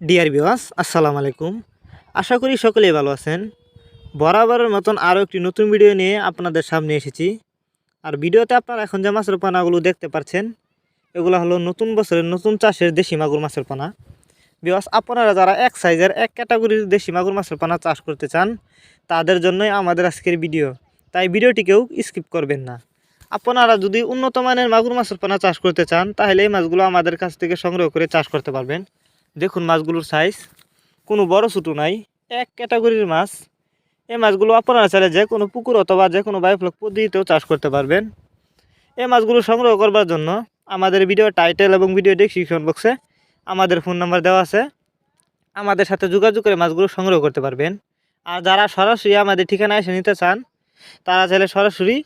Deer বিওয়াস আসসালামু আলাইকুম। আশা করি সকলেই ভালো আছেন। বরাবরের মতন আরও একটি নতুন ভিডিও নিয়ে আপনাদের সামনে এসেছি। আর ভিডিওতে আপনারা এখন যে মাছের পানাগুলো দেখতে পাচ্ছেন, এগুলো হলো নতুন বছরের নতুন চাষের দেশি মাগুর মাছের পানা। বিওয়াস আপনারা যারা এক সাইজের এক ক্যাটাগরির দেশি মাগুর মাছের পানা চাষ করতে চান, তাদের জন্যই আমাদের আজকের ভিডিও তাই ভিডিওটিকেও স্কিপ করবেন না। আপনারা যদি উন্নত মানের মাগুর মাছের পানা চাষ করতে চান, তাহলে এই মাছগুলো আমাদের কাছ থেকে সংগ্রহ করে চাষ করতে পারবেন। দেখুন মাছগুলোর সাইজ কোনো বড় ছোটো নাই, এক ক্যাটাগরির মাছ। এই মাছগুলো আপনারা চাইলে যে কোনো পুকুর অথবা যে কোনো বায়োফ্লক পদ্ধতিতেও চাষ করতে পারবেন। এই মাছগুলো সংগ্রহ করবার জন্য আমাদের ভিডিও টাইটেল এবং ভিডিও ডেসক্রিপশন বক্সে আমাদের ফোন নাম্বার দেওয়া আছে। আমাদের সাথে যোগাযোগ করে মাছগুলো সংগ্রহ করতে পারবেন। আর যারা সরাসরি আমাদের ঠিকানা এসে নিতে চান, তারা চাইলে সরাসরি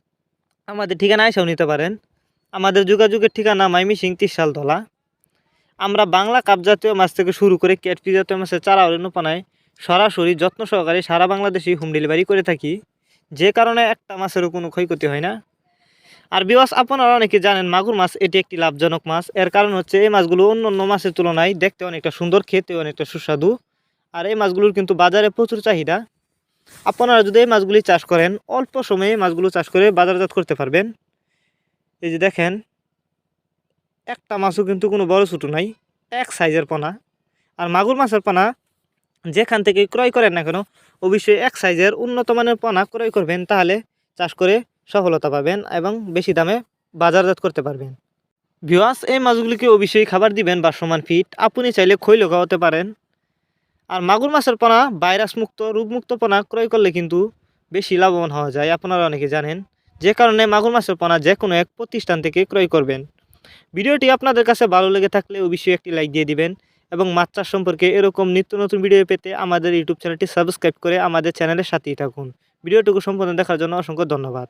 আমাদের ঠিকানা এসেও নিতে পারেন। আমাদের যোগাযোগের ঠিকানা মাইমি সিং তিরশালতলা। আমরা বাংলা কাপ জাতীয় মাছ থেকে শুরু করে ক্যাটপি জাতীয় মাছের চারা অরণ্যপানায় সরাসরি যত্ন সহকারে সারা বাংলাদেশেই হোম ডেলিভারি করে থাকি। যে কারণে একটা মাছেরও কোনো ক্ষয়ক্ষতি হয় না। আর বিবাস আপনারা অনেকে জানেন মাগুর মাছ এটি একটি লাভজনক মাছ। এর কারণ হচ্ছে এই মাছগুলো অন্য অন্য মাছের তুলনায় দেখতে অনেকটা সুন্দর খেতে অনেকটা সুস্বাদু। আর এই মাছগুলোর কিন্তু বাজারে প্রচুর চাহিদা। আপনারা যদি এই মাছগুলি চাষ করেন, অল্প সময়ে মাছগুলো চাষ করে বাজারজাত করতে পারবেন। এই যে দেখেন একটা মাছও কিন্তু কোনো বড় ছোটো নাই, এক সাইজের পোনা। আর মাগুর মাছের পোনা যেখান থেকে ক্রয় করেন না কেন, অবশ্যই এক সাইজের উন্নত মানের পোনা ক্রয় করবেন, তাহলে চাষ করে সফলতা পাবেন এবং বেশি দামে বাজারজাত করতে পারবেন। ভিওয়াস এই মাছগুলিকে অবশ্যই খাবার দিবেন বা সমান ফিট। আপনি চাইলে খৈল খাওয়াতে পারেন। আর মাগুর মাছের পোনা ভাইরাস মুক্ত রোগমুক্ত পোনা ক্রয় করলে কিন্তু বেশি লাভবান হওয়া যায়, আপনারা অনেকে জানেন। যে কারণে মাগুর মাছের পোনা যে কোনো এক প্রতিষ্ঠান থেকে ক্রয় করবেন। ভিডিওটি আপনাদের কাছে ভালো লেগে থাকলে অবশ্যই একটি লাইক দিয়ে দিবেন এবং মাছ চাষ সম্পর্কে এরকম নিত্য নতুন ভিডিও পেতে আমাদের ইউটিউব চ্যানেলটি সাবস্ক্রাইব করে আমাদের চ্যানেলের সাথেই থাকুন। ভিডিওটুকু সম্পূর্ণ দেখার জন্য অসংখ্য ধন্যবাদ।